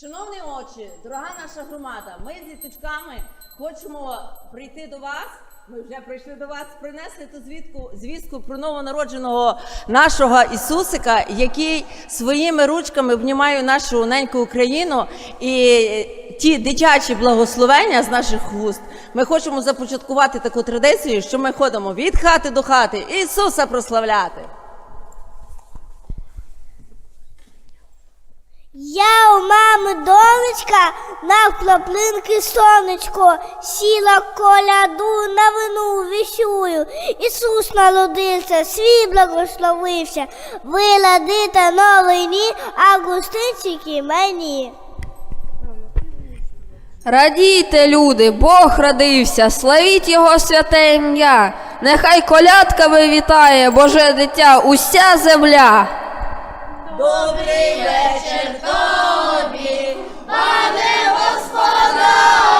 Шановні очі, дорога наша громада, ми з діточками хочемо прийти до вас. Ми вже прийшли до вас, принесли ту звідку, звістку про новонародженого нашого Ісусика, який своїми ручками обнімає нашу неньку Україну. І ті дитячі благословення з наших вуст. Ми хочемо започаткувати таку традицію, що ми ходимо від хати до хати Ісуса прославляти. Я у мами донечка на плаплинки сонечко, сіла коляду на вину віщую. Ісус народився, свій благословився, виладите новині, августинчики мені. Радійте, люди, Бог родився, славіть Його святе ім'я. Нехай колядка вивітає, Боже дитя, уся земля. Добрий вечір тобі, пане господарю,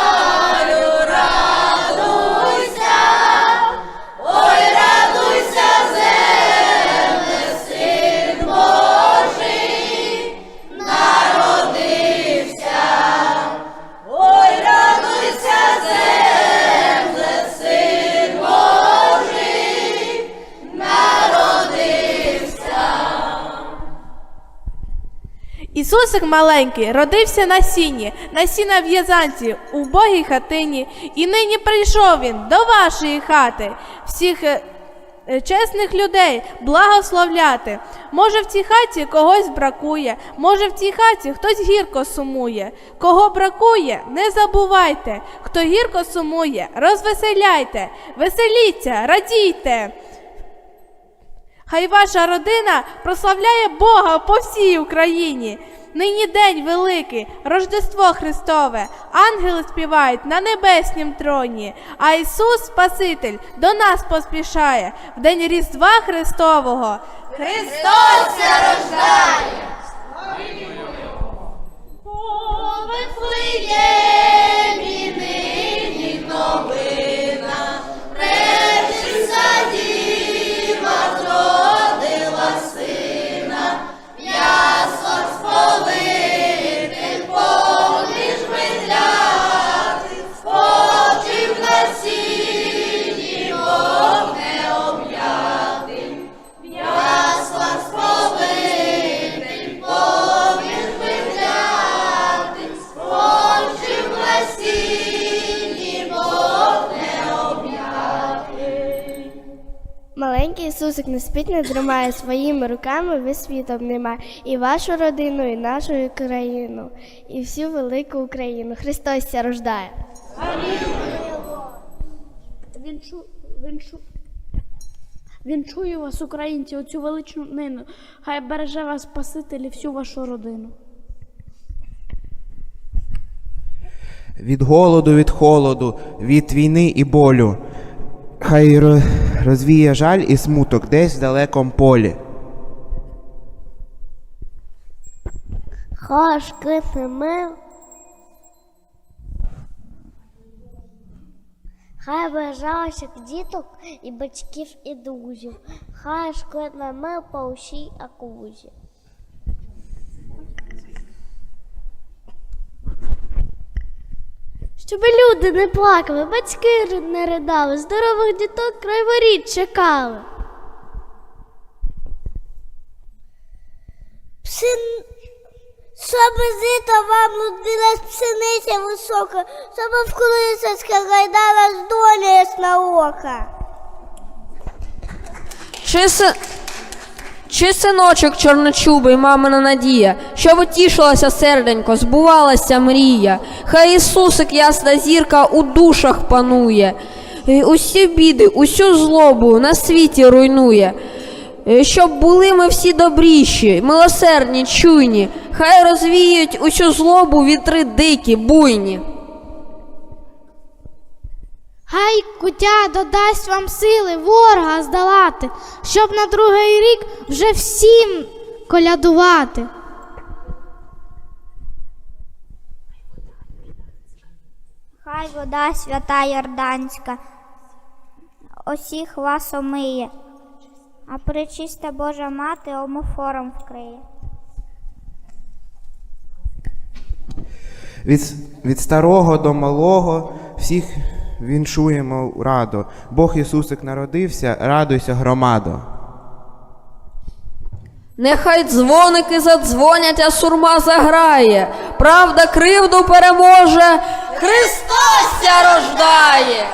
Ісусик маленький родився на сіні, на сіна в'язанці, у богій хатині, і нині прийшов він до вашої хати, всіх е, чесних людей благословляти. Може, в цій хаті когось бракує, може, в цій хаті хтось гірко сумує. Кого бракує, не забувайте. Хто гірко сумує, розвеселяйте, веселіться, радійте. Хай ваша родина прославляє Бога по всій Україні. Нині день великий, Рождество Христове, ангели співають на небеснім троні, а Ісус Спаситель до нас поспішає в день Різдва Христового. Христос рождає! Маленький Ісусик не спить, не тримає своїми руками весь світ обнімає і вашу родину, і нашу країну, і всю велику Україну. Христос ся рождає. Він чу, він чу. Він чує вас, українці, оцю величну нину. Хай береже вас Спаситель і всю вашу родину. від голоду, від холоду, від війни і болю. Хай розвіє жаль і смуток десь в далеком полі. Шкрипне мир. Хай всіх діток і батьків і друзів. Хай шкрипне мир по всій окрузі. Щоб люди не плакали, батьки не ридали, здорових діток край воріт чекали. Псин... Щоб зито вам лудилась пшениця висока, щоб в колисочках гайдалась доля ясна ока. Чи. Чи синочок чорночубий, мамина надія, щоб утішилася серденько, збувалася мрія. Хай Ісусик, ясна зірка, у душах панує, усі біди, усю злобу на світі руйнує. Е, Щоб були ми всі добріші, милосердні, чуйні, хай розвіють усю злобу вітри дикі, буйні. Хай куття додасть вам сили ворога здолати, щоб на другий рік вже всім колядувати. Хай вода свята Йорданська усіх вас омиє, а пречиста Божа мати омофором вкриє. Від, від старого до малого всіх віншуємо раду. Бог Ісусик народився, радуйся, громадо. Нехай дзвоники задзвонять, а сурма заграє. Правда кривду переможе, Христос рождає.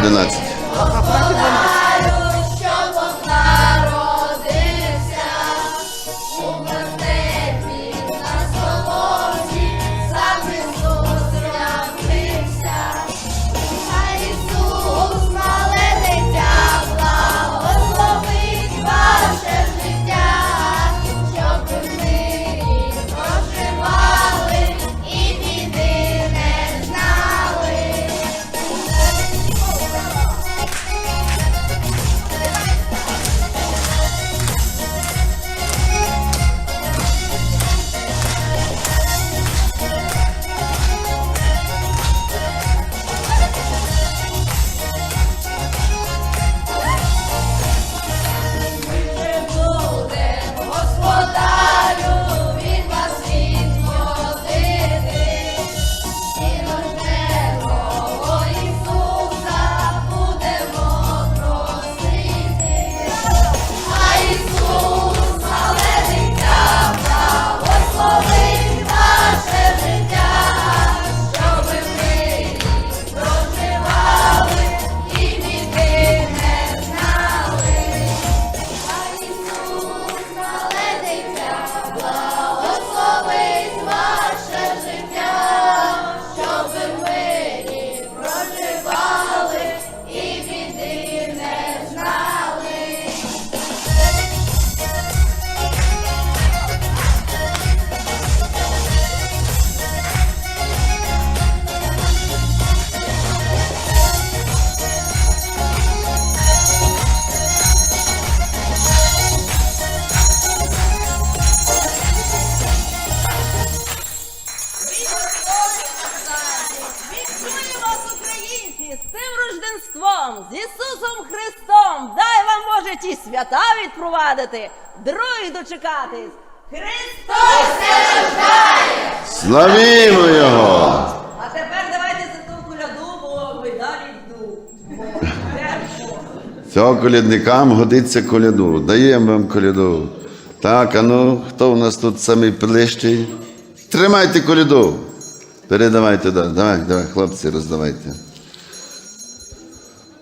11. Вітаю вас, українці, з цим рожденством, з Ісусом Христом. Дай вам Боже ті свята відпровадити, другі дочекатись. Христос! Славімо його! А тепер давайте за ту коляду, бо ми далі йду. Цього колядникам годиться коляду. Даємо вам коляду. Так, а ну, хто у нас тут самий ближчий? Тримайте коляду. Передавайте, да. давай, давай, хлопці, роздавайте.